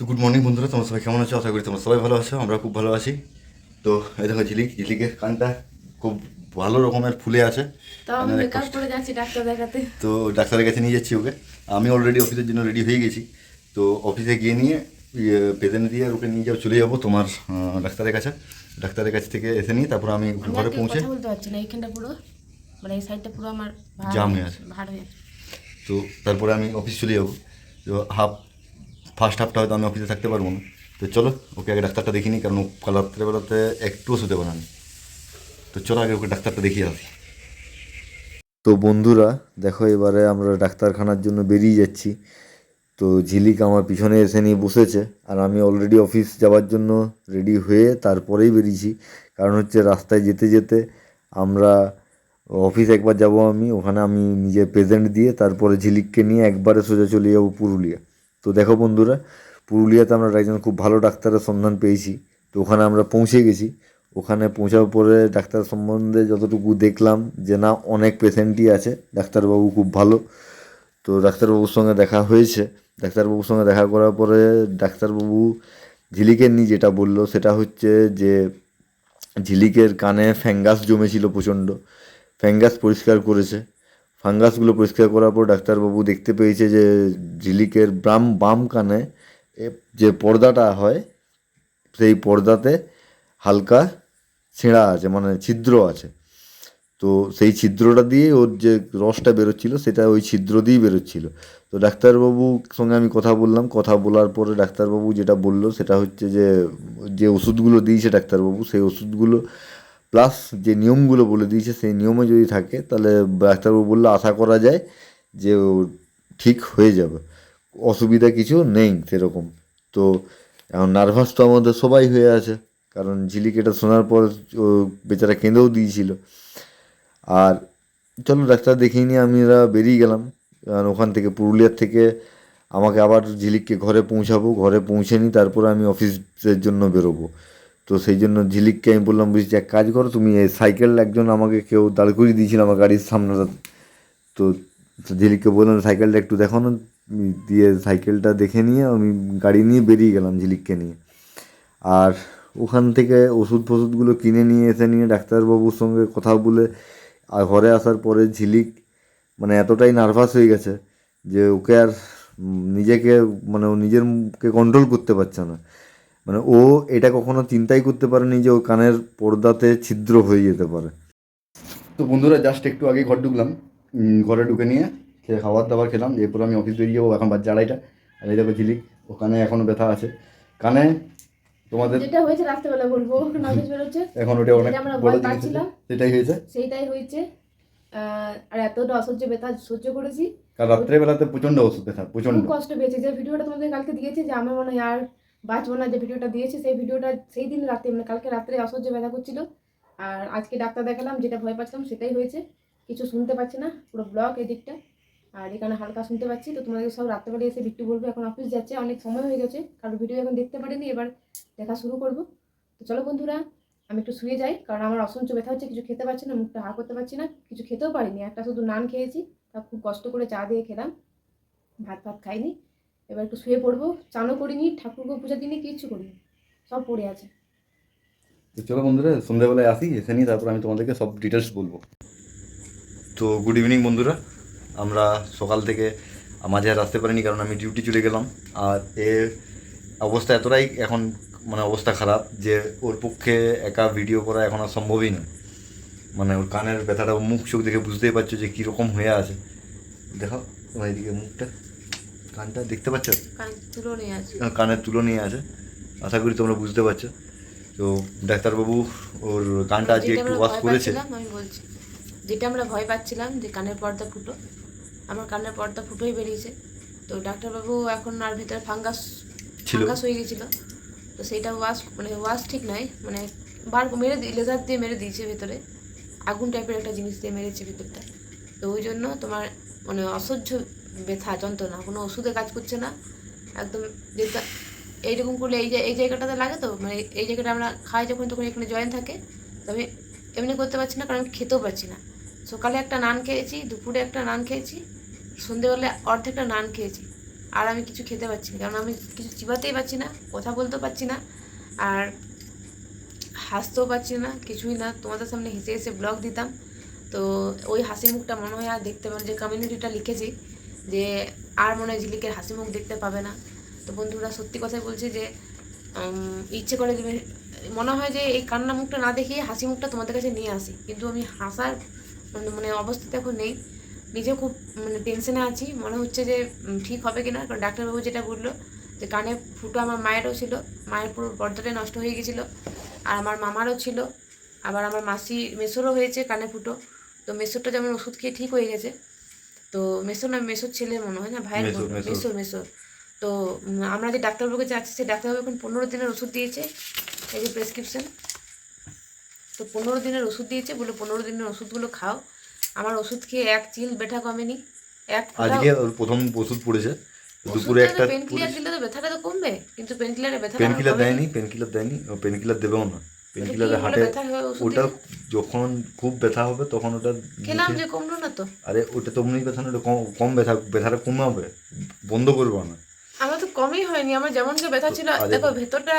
তো good morning বন্ধুরা তোমরা সবাই কেমন আছো? আশা করি তোমরা সবাই ভালো আছো আমরা খুব ভালো আছি। তো এই দেখো ঝিলিক ঝিলিকের কানটা খুব ভালো রকমের ফুলে আছে। তো ডাক্তারের কাছে নিয়ে যাচ্ছি ওকে। আমি অলরেডি অফিসের জন্য রেডি হয়ে গেছি। তো অফিসে গিয়ে নিয়ে পেজেন্ট দিয়ে আর ওকে নিয়ে যাও চলে যাব তোমার ডাক্তারের কাছে। ডাক্তারের কাছ থেকে এসে নিয়ে তারপর আমি ঘরে পৌঁছে বলতে পারছি না এইখানটা পুরো মানে এই সাইডটা পুরো আমার জাম হয়ে আছে। তো তারপরে আমি অফিস চলে যাব। তো হাফ ফার্স্ট হাফটা হয়তো আমি অফিসে থাকতে পারব না। তো চলো, ওকে আগে ডাক্তারটা দেখিনি কারণ ও কাল রাত্রেবেলাতে একটুও শুতে পারে না। তো চলো আগে ওকে ডাক্তারটা দেখিয়ে আসি। তো বন্ধুরা, দেখো এবারে আমরা ডাক্তারখানার জন্য বেরিয়ে যাচ্ছি। তো ঝিলিক আমার পিছনে এসে নিয়ে বসেছে, আর আমি অলরেডি অফিস যাওয়ার জন্য রেডি হয়ে তারপরেই বেরিয়েছি। কারণ হচ্ছে রাস্তায় যেতে যেতে আমরা অফিস একবার যাব আমি, ওখানে আমি নিজে প্রেজেন্ট দিয়ে তারপরে ঝিলিককে নিয়ে একবারে সোজা চলে যাব পুরুলিয়া। তো দেখো বন্ধুরা, পুরুলিয়াতে আমরা একজন খুব ভালো ডাক্তারের সন্ধান পেয়েছি। তো ওখানে আমরা পৌঁছে গেছি। ওখানে পৌঁছার পরে ডাক্তার সম্বন্ধে যতটুকু দেখলাম যে না, অনেক পেশেন্টই আছে, ডাক্তারবাবু খুব ভালো। তো ডাক্তারবাবুর সঙ্গে দেখা হয়েছে। ডাক্তারবাবুর সঙ্গে দেখা করার পরে ডাক্তারবাবু ঝিলিকের নিয়ে যেটা বলল, সেটা হচ্ছে যে ঝিলিকের কানে ফ্যাঙ্গাস জমেছিল প্রচণ্ড। ফ্যাঙ্গাস পরিষ্কার করেছে। ফাঙ্গাসগুলো পরিষ্কার করার পর ডাক্তারবাবু দেখতে পেয়েছে যে ঝিলিকের বাম বাম কানে যে পর্দাটা হয়, সেই পর্দাতে হালকা ছেঁড়া আছে মানে ছিদ্র আছে। তো সেই ছিদ্রটা দিয়ে ওর যে রসটা বেরোচ্ছিল, সেটা ওই ছিদ্র দিয়েই বেরোচ্ছিল। তো ডাক্তারবাবুর সঙ্গে আমি কথা বললাম। কথা বলার পরে ডাক্তারবাবু যেটা বলল, সেটা হচ্ছে যে যে ওষুধগুলো দিয়েছে ডাক্তারবাবু, সেই ওষুধগুলো প্লাস যে নিয়মগুলো বলে দিয়েছে, সেই নিয়মে যদি থাকে, তাহলে ডাক্তারবাবু বলল আশা করা যায় যে ঠিক হয়ে যাবে। অসুবিধা কিছু নেই সেরকম। তো এখন নার্ভাস তো আমাদের সবাই হয়ে আছে। কারণ ঝিলিক এটা শোনার পর ও বেচারা কেঁদেও দিয়েছিল। আর চলো ডাক্তার দেখিয়ে নিয়ে আমরা বেরিয়ে গেলাম। আর ওখান থেকে পুরুলিয়ার থেকে আমাকে আবার ঝিলিককে ঘরে পৌঁছাবো। ঘরে পৌঁছে নিই তারপরে আমি অফিসের জন্য বেরোবো। তো সেই জন্য ঝিলিককে আমি বললাম বুঝছি এক কাজ করো, তুমি এই সাইকেল একজন আমাকে কেউ দাঁড় করিয়ে দিয়েছিল আমার গাড়ির সামনে। তো ঝিলিককে বললাম, সাইকেলটা একটু দেখো না। দিয়ে সাইকেলটা দেখে নিয়ে আমি গাড়ি নিয়ে বেরিয়ে গেলাম ঝিলিককে নিয়ে। আর ওখান থেকে ওষুধ ফষুধগুলো কিনে নিয়ে এসে নিয়ে ডাক্তারবাবুর সঙ্গে কথা বলে, আর ঘরে আসার পরে ঝিলিক মানে এতটাই নার্ভাস হয়ে গেছে যে ওকে আর নিজেকে মানে ও নিজেরকে কন্ট্রোল করতে পারছে না। মানে ও এটা কখনো চিন্তাই করতে পারেনি যে ও কানের পর্দাতে ছিদ্র হয়ে যেতে পারে। তো বন্ধুরা জাস্ট একটু আগে ঘর ঢুকলাম। ঘরে ঢুকে নিয়ে খেয়ে খাবার দাবার খেলাম। এরপর আমি অফিস বেরিয়ে যাব এখন বাজে আড়াইটা। আর এই দেখো ঝিলিক ওখানে এখনও ব্যথা আছে। কানে তোমাদের যেটা হয়েছে রাত্রেবেলা বলব নজর বেরোচ্ছে। এখন ওটা অনেক বড় পাচ্ছিলাম। সেটাই হয়েছে। সেইটাই হয়েছে। আর এতটা অসহ্য ব্যথা সহ্য করেছি। কাল রাত্রেবেলাতে প্রচণ্ড ওষুধ ব্যথা প্রচণ্ড। কষ্ট পেয়েছি। যে ভিডিওটা তোমাদের কালকে দিয়েছে যে আমার মনে হয় আর বাঁচবো যে ভিডিওটা দিয়েছে, সেই ভিডিওটা সেই দিন রাতে মানে কালকে রাত্রে অসহ্য ব্যথা করছিল। আর আজকে ডাক্তার দেখালাম, যেটা ভয় পাচ্ছিলাম সেটাই হয়েছে। কিছু শুনতে পাচ্ছি না, পুরো ব্লক এই দিকটা আর এখানে হালকা শুনতে পাচ্ছি, তো তোমাদের সব রাত্রেবেলা এসে বিট্টু বলব, এখন অফিস যাচ্ছে, অনেক সময় হয়ে গেছে। কারণ ভিডিও এখন দেখতে পারিনি, এবার দেখা শুরু করব। তো চলো বন্ধুরা, আমি একটু শুয়ে যাই, কারণ আমার অসহ্য ব্যথা হচ্ছে, কিছু খেতে পারছি না, মুখটা হা করতে পারছি না, কিছু খেতেও পারিনি। একটা শুধু নান খেয়েছি, তা খুব কষ্ট করে চা দিয়ে খেলাম, ভাত ভাত খাইনি। এবার একটু শুয়ে পড়ব, চানও করিনি, ঠাকুরকে পূজা দিইনি, কিচ্ছু করিনি, সব পড়ে আছে। চলো বন্ধুরা, সন্ধ্যাবেলায় আসি, এসে নিয়ে তারপর আমি তোমাদেরকে সব ডিটেলস বলব। তো গুড ইভিনিং বন্ধুরা, আমরা সকাল থেকে মাঝে আর আসতে পারিনি কারণ আমি ডিউটি চলে গেলাম। আর এর অবস্থা এতটাই এখন মানে অবস্থা খারাপ যে ওর পক্ষে একা ভিডিও করা এখন আর সম্ভবই না। মানে ওর কানের ব্যথাটা মুখ চোখ দেখে বুঝতেই পারছ যে কীরকম হয়ে আছে। দেখো এদিকে মুখটা। কানটা দেখতে পাচ্ছ? আছে। কানের তুলো নিয়ে আছে। আশা করি তোমরা বুঝতে পারছ। তো ডাক্তারবাবু ওর কানটা আজকে একটু ওয়াশ করেছে। আমি বলছি যেটা আমরা ভয় পাচ্ছিলাম যে কানের পর্দা ফুটো আমার কানের পর্দা ফুটোই বেরিয়েছে। তো ডাক্তারবাবু এখন আর ভেতরে ফাঙ্গাস ফাঙ্গাস হয়ে গেছিল তো সেইটা ওয়াশ মানে ওয়াশ ঠিক নয় মানে বার মেরে লেজার দিয়ে মেরে দিয়েছে ভেতরে। আগুন টাইপের একটা জিনিস দিয়ে মেরেছে ভেতরটা। তো ওই জন্য তোমার মানে অসহ্য ব্যথা, যন্ত্রণা, কোনো ওষুধে কাজ করছে না। একদম যেটা এইরকম করলে এই যে এই জায়গাটাতে লাগে তো? মানে এই জায়গাটা আমরা খাই যখন, তখন এখানে জয়েন থাকে। তো আমি এমনি করতে পারছি না, কারণ আমি খেতেও পারছি না। সকালে একটা নান খেয়েছি, দুপুরে একটা নান খেয়েছি সন্ধেবেলা অর্ধেকটা নান খেয়েছি। আর আমি কিছু খেতে পারছি না, কারণ আমি কিছু চিবাতেই পারছি না, কথা বলতেও পারছি না, আর হাসতেও পারছি না, কিছুই না। তোমাদের সামনে হেসে হেসে ব্লগ দিতাম। তো ওই হাসি মুখটা মনে হয় আর দেখতে মানে যে কমিউনিটিটা লিখেছি। যে আর মনে হয় ঝিলিকের হাসি মুখ দেখতে পাবে না। তো বন্ধুরা সত্যি কথাই বলছি যে ইচ্ছে করে যে মনে হয় যে এই কান্না মুখটা না দেখিয়ে হাসি মুখটা তোমাদের কাছে নিয়ে আসি। কিন্তু আমি হাসার মানে মানে অবস্থাতে এখন নেই। নিজেও খুব মানে টেনশনে আছি। মনে হচ্ছে যে ঠিক হবে কিনা? কারণ ডাক্তারবাবু যেটা বলল যে, কানে ফুটো আমার মায়েরও ছিল। মায়ের পুরো পর্দাটাই নষ্ট হয়ে গেছিল। আর আমার মামারও ছিল। আবার আমার মাসি, মেসোরও হয়েছে কানে ফুটো। তো মেসোরটা যেমন ওষুধ খেয়ে ঠিক হয়ে গেছে। তো মেসো না মেসোর ছেলে মনে হয় না? ভাইয়ের। মেসোর মেসোর। তো আমরা যে ডাক্তারবাবুকে যাচ্ছি সেই ডাক্তারবাবু এখন পনেরো দিনের ওষুধ দিয়েছে। এই যে প্রেসক্রিপশন তো পনেরো দিনের ওষুধ দিয়েছে বলে পনেরো দিনের ওষুধগুলো খাও। আমার ওষুধ খেয়ে এক চিল ব্যথা কমেনি। এক আজকে প্রথম ওষুধ পড়েছে। দুপুরে একটা পেন কিলার দিলে তো ব্যথাটা তো কমবে কিন্তু পেন কিলারে ব্যথা পেন কিলার দেয়নি পেন কিলার দেয়নি পেন কিলার দেবেও না। পেন কিলারে হাটে ওটা যখন খুব ব্যথা হবে তখন ওটা খেলাম যে কমলো না তো। আরে ওটা তো এমনি ব্যথা না ওটা কম ব্যথা ব্যথাটা কমাবে বন্ধ করব না আমার তো কমই হয়নি আমার যেমন যে ব্যথা ছিল দেখো ভেতরটা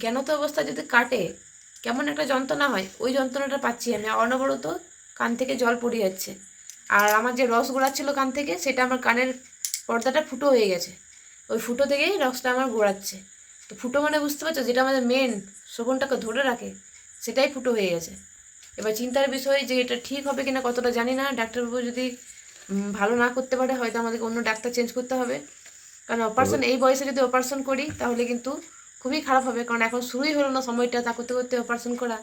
জ্ঞানত অবস্থা যদি কাটে কেমন একটা যন্ত্রণা হয় ওই যন্ত্রণাটা পাচ্ছি আমি। অনবরত কান থেকে জল পড়ে যাচ্ছে। আর আমার যে রস গোড়াচ্ছিল কান থেকে সেটা আমার কানের পর্দাটা ফুটো হয়ে গেছে। ওই ফুটো থেকেই রসটা আমার গোড়াচ্ছে। তো ফুটো মানে বুঝতে পারছ যেটা আমাদের মেন শোভনটাকে ধরে রাখে সেটাই ফুটো হয়ে গেছে। এবার চিন্তার বিষয় যে এটা ঠিক হবে কিনা কতটা জানি না ডাক্তারবাবু যদি ভালো না করতে পারে হয়তো আমাদেরকে অন্য ডাক্তার চেঞ্জ করতে হবে। কারণ অপারেশন এই বয়সে যদি অপারেশন করি তাহলে কিন্তু খুবই খারাপ হবে। কারণ এখন শুরুই হলো না সময়টা তা করতে করতে অপারেশন করা।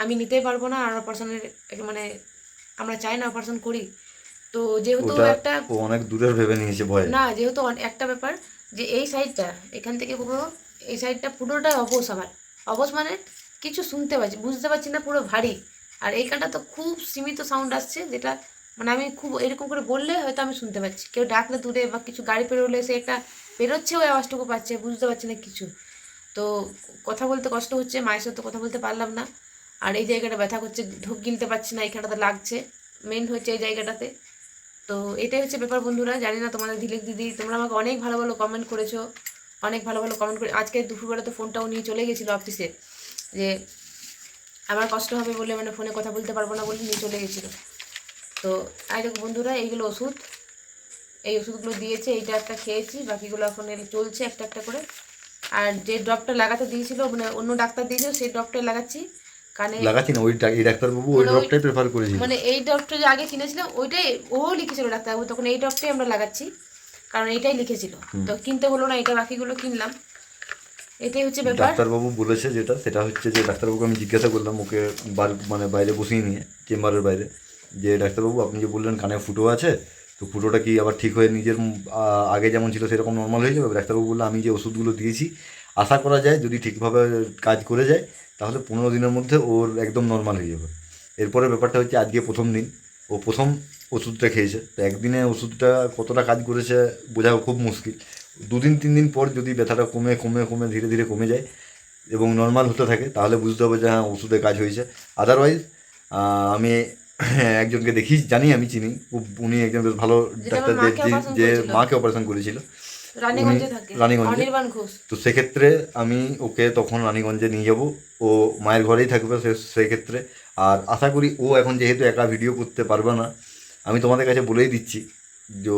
আমি নিতেই পারব না আর অপারেশনের মানে আমরা চাই না অপারেশন করি। তো যেহেতু একটা অনেক দূরের ভেবে নিয়েছে ভয়ে। না যেহেতু একটা ব্যাপার যে এই সাইডটা এখান থেকে পুরো এই সাইডটা পুরোটাই অবশ আমার অবশ মানে কিছু শুনতে পাচ্ছি, বুঝতে পারছি না পুরো ভারী। আর এইখানটা তো খুব সীমিত সাউন্ড আসছে, যেটা মানে আমি খুব এরকম করে বললে হয়তো আমি শুনতে পাচ্ছি। কেউ ডাকলে দূরে বা কিছু গাড়ি পেরোলে সে একটা বেরোচ্ছে ওই আওয়াজটুকু পাচ্ছে, বুঝতে পারছি না কিছু। তো কথা বলতে কষ্ট হচ্ছে, মায়ের সাথে কথা বলতে পারলাম না। আর এই জায়গাটা ব্যথা করছে, ঢোক গিলতে পারছি না এখানটাতে লাগছে। মেন হচ্ছে এই জায়গাটাতে। তো এটাই হচ্ছে ব্যাপার বন্ধুরা, জানি না তোমাদের ধিলিক দিদি, তোমরা আমাকে অনেক ভালো ভালো কমেন্ট করেছ। অনেক ভালো ভালো কমেন্ট করে। আজকে দুপুরবেলা তো ফোনটাও নিয়ে চলে গেছিল অফিসে যে আমার কষ্ট হবে বলে মানে ফোনে কথা বলতে পারব না বলে নিয়ে চলে গেছিল। তো আই দেখো বন্ধুরা এইগুলো ওষুধ। এই ওষুধগুলো দিয়েছে এইটা একটা খেয়েছি বাকিগুলো এখন চলছে একটা একটা করে। আর যে ড্রপটা লাগাতে দিয়েছিল মানে অন্য ডাক্তার দিয়েছিল সেই ড্রপটাই লাগাচ্ছি। কানে লাগাচ্ছি না ওই এই ডাক্তারবাবু ওই মানে ড্রপটাই প্রেফার করেছিল। মানে এই ড্রপটা যে আগে কিনেছিলাম ওইটাই ও লিখেছিল ডাক্তারবাবু তখন এই ড্রপটাই আমরা লাগাচ্ছি। কারণ এটাই লিখেছিল। তো কিনতে হলো না এটা বাকিগুলো কিনলাম। এটাই হচ্ছে ব্যাপার। ডাক্তারবাবু বলেছে যেটা সেটা হচ্ছে যে ডাক্তারবাবুকে আমি জিজ্ঞাসা করলাম ওকে বার- মানে বাইরে বসিয়ে নিয়ে চেম্বারের বাইরে। যে ডাক্তারবাবু আপনি যে বললেন কানে ফুটো আছে তো ফুটোটা কি আবার ঠিক হয়ে নিজের আগে যেমন ছিল সেরকম নর্মাল হয়ে যাবে? ডাক্তারবাবু বলল আমি যে ওষুধগুলো দিয়েছি আশা করা যায় যদি ঠিকভাবে কাজ করে যায় তাহলে পনেরো দিনের মধ্যে ওর একদম নর্মাল হয়ে যাবে। এরপরে ব্যাপারটা হচ্ছে আজকে প্রথম দিন। ও প্রথম ওষুধটা খেয়েছে। তো একদিনে ওষুধটা কতটা কাজ করেছে বোঝা খুব মুশকিল। দুদিন তিন দিন পর যদি ব্যথাটা কমে কমে কমে ধীরে ধীরে কমে যায় এবং নর্মাল হতে থাকে তাহলে বুঝতে হবে যে হ্যাঁ ওষুধে কাজ হয়েছে। আদারওয়াইজ আমি একজনকে দেখি জানি আমি চিনি। খুব- উনি একজন বেশ ভালো ডাক্তার যে। মাকে অপারেশন করেছিল। রানীগঞ্জে থাকে। রানীগঞ্জে? অনির্বাণ ঘোষ। তো সেক্ষেত্রে আমি ওকে তখন রানীগঞ্জে নিয়ে যাব। ও মায়ের ঘরেই থাকবে সে সেক্ষেত্রে। আর আশা করি ও এখন যেহেতু একা ভিডিও করতে পারবে না আমি তোমাদের কাছে বলেই দিচ্ছি যে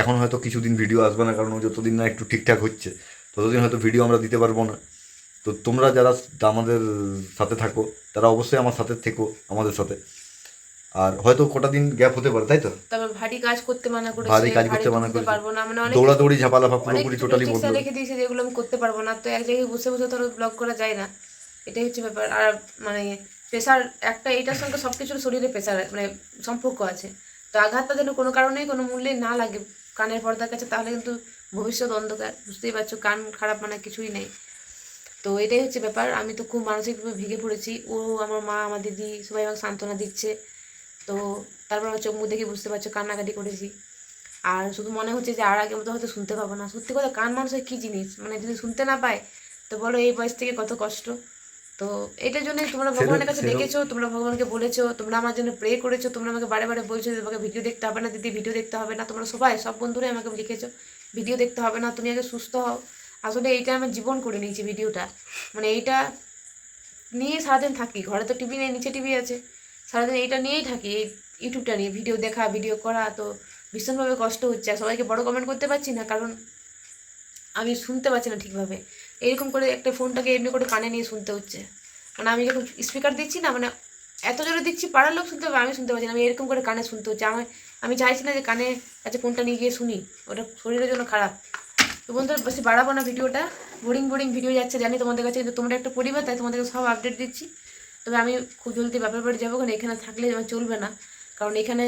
এখন হয়তো কিছুদিন ভিডিও আসবে না কারণ ও যতদিন না একটু ঠিকঠাক হচ্ছে ততদিন হয়তো ভিডিও আমরা দিতে পারব না। তো তোমরা যারা আমাদের সাথে থাকো তারা অবশ্যই আমার সাথে থেকো আমাদের সাথে। আর হয়তো কটা দিন গ্যাপ হতে পারে তাই তো? তবে ভারী কাজ করতে মানা করেছে ভারী কাজ করতে মানা করেছে। পারব না মানে অনেক দৌড়াদৌড়ি ঝাপালাফা পুরোপুরি টোটালি বদলে রেখে দিয়েছে যেগুলো আমি করতে পারব না তো এক জায়গায় বসে বসে ধরো ব্লগ করা যায় না। এটাই হচ্ছে ব্যাপার। আর মানে একটা এইটার সঙ্গে সব কিছুর শরীরে মানে সম্পর্ক আছে। তো আঘাতটা যেন কোনো কারণেই কোনো মূল্যে না লাগে। কানের পর্দার কাছে তাহলে কিন্তু ভবিষ্যৎ অন্ধকার বুঝতেই পারছ কান খারাপ মানে কিছুই নেই। তো এটাই হচ্ছে ব্যাপার। আমি তো খুব মানসিকভাবে ভেঙে পড়েছি। ও আমার মা আমার দিদি সবাই আমাকে সান্ত্বনা দিচ্ছে। তো তারপর চোখ মুখ দেখে বুঝতে পারছ কান্নাকাটি করেছি। আর শুধু মনে হচ্ছে যে আর আগে মতো হয়তো শুনতে পাবো না। সত্যি কথা কান মানুষের কী জিনিস? মানে যদি শুনতে না পায় তো বলো এই বয়স থেকে কত কষ্ট। তো এটার জন্য তোমরা ভগবানের কাছে দেখেছ তোমরা ভগবানকে বলেছ তোমরা আমার জন্য প্রে করেছ তোমরা আমাকে বারে বারে বলছো যে তোমাকে ভিডিও দেখতে হবে না দিদি ভিডিও দেখতে হবে না। তোমরা সবাই সব বন্ধুরাই আমাকে লিখেছো ভিডিও দেখতে হবে না তুমি আগে সুস্থ হও। আসলে এইটা আমার জীবন করে নিয়েছি ভিডিওটা মানে এইটা নিয়ে সারাদিন থাকি ঘরে তো টিভি নেই নিচে টিভি আছে। সারাদিন এইটা নিয়েই থাকি, এই ইউটিউবটা নিয়ে ভিডিও দেখা ভিডিও করা, তো ভীষণভাবে কষ্ট হচ্ছে। আর সবাইকে বড় কমেন্ট করতে পারছি না, কারণ আমি শুনতে পাচ্ছি না ঠিকভাবে। এরকম করে একটা ফোনটাকে এমনি করে কানে নিয়ে শুনতে হচ্ছে। মানে আমি যখন স্পিকার দিচ্ছি না মানে এত জোরে দিচ্ছি, পাড়ার লোক শুনতে পাবে, আমি শুনতে পাচ্ছি না। আমি এরকম করে কানে শুনতে হচ্ছে। আমার আমি চাইছি না যে কানে কাছে ফোনটা নিয়ে গিয়ে শুনি, ওটা শরীরের জন্য খারাপ। তো বন্ধুরা, বেশি বাড়াবো না ভিডিওটা। বোরিং বোরিং ভিডিও যাচ্ছে, জানি তোমাদের কাছে, কিন্তু তোমরা একটা পরিবার, তাই তোমাদেরকে সব আপডেট দিচ্ছি। তবে আমি খুব জলদি ব্যাপার বাড়ি যাব কারণ এখানে থাকলে আমার চলবে না। কারণ এখানে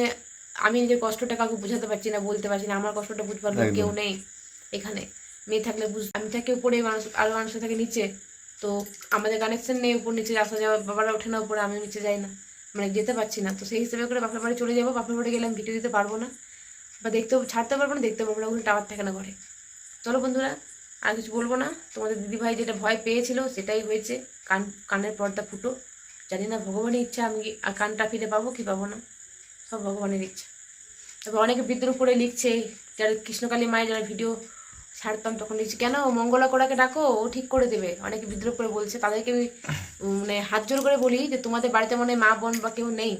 আমি নিজের কষ্টটা কাউকে বোঝাতে পারছি না বলতে পারছি না আমার কষ্টটা বুঝবার লোক কেউ নেই এখানে। মেয়ে থাকলে বুঝ আমি থাকি উপরে মানুষ আরও মানুষ থাকে নিচে। তো আমাদের কানেকশন নেই উপর নিচে আসা যাওয়া বাবারা ওঠে না উপরে আমি নিচে যাই না। মানে যেতে পারছি না। তো সেই হিসেবে করে বাপের বাড়ি চলে যাব বাপের বাড়ি গেলে আমি ভিডিও দিতে পারব না। বা দেখতেও ছাড়তে পারব না দেখতে পারব না ওখানে টাওয়ার থাকে না ঘরে। চলো বন্ধুরা আর কিছু বলব না। তোমাদের দিদিভাই যেটা ভয় পেয়েছিল সেটাই হয়েছে। কান কানের পর্দা ফুটো। জানি না ভগবানের ইচ্ছা আমি কানটা ফিরে পাবো কি পাবো না সব ভগবানের ইচ্ছা। তবে অনেকে বিদ্রুপ করে লিখছে যারা কৃষ্ণকালী মায়ের যারা ভিডিও ছাড়তাম তখন লিখছে কেন? মঙ্গলা কোড়াকে ডাকো ও ঠিক করে দেবে। অনেকে বিদ্রুপ করে বলছে তাদেরকে আমি মানে হাত জোর করে বলি যে তোমাদের বাড়িতে মনে মা বোন বা কেউ নেই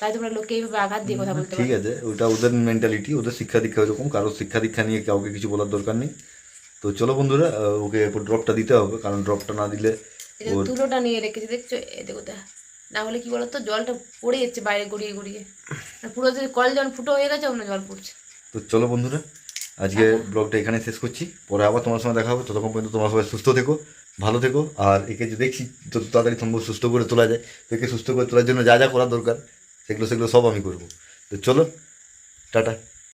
তাই তোমরা লোককে এইভাবে আঘাত দিয়ে কথা বলতে ঠিক আছে ওটা ওদের মেন্টালিটি ওদের শিক্ষা দীক্ষা ওরকম কারোর শিক্ষা দীক্ষা নিয়ে কাউকে কিছু বলার দরকার নেই। তো চলো বন্ধুরা ওকে ড্রপটা দিতে হবে কারণ ড্রপটা না দিলে তুলোটা নিয়ে রেখেছি দেখছ? দেখো দা না হলে কি বলতো জলটা পড়ে যাচ্ছে বাইরে গড়িয়ে গড়িয়ে। পুরো যদি কল জল ফুটো হয়ে গেছে অন্য জল পড়ছে। তো চলো বন্ধুরা আজকে ব্লগটা এখানে শেষ করছি। পরে আবার তোমার সঙ্গে দেখা হবে। ততক্ষণ পর্যন্ত তোমার সবাই সুস্থ থেকো ভালো থেকো। আর একে যে দেখছি যত তাড়াতাড়ি সম্ভব সুস্থ করে তোলা যায়। তো একে সুস্থ করে তোলার জন্য যা যা করার দরকার সেগুলো সেগুলো সব আমি করব। তো চলো টাটা।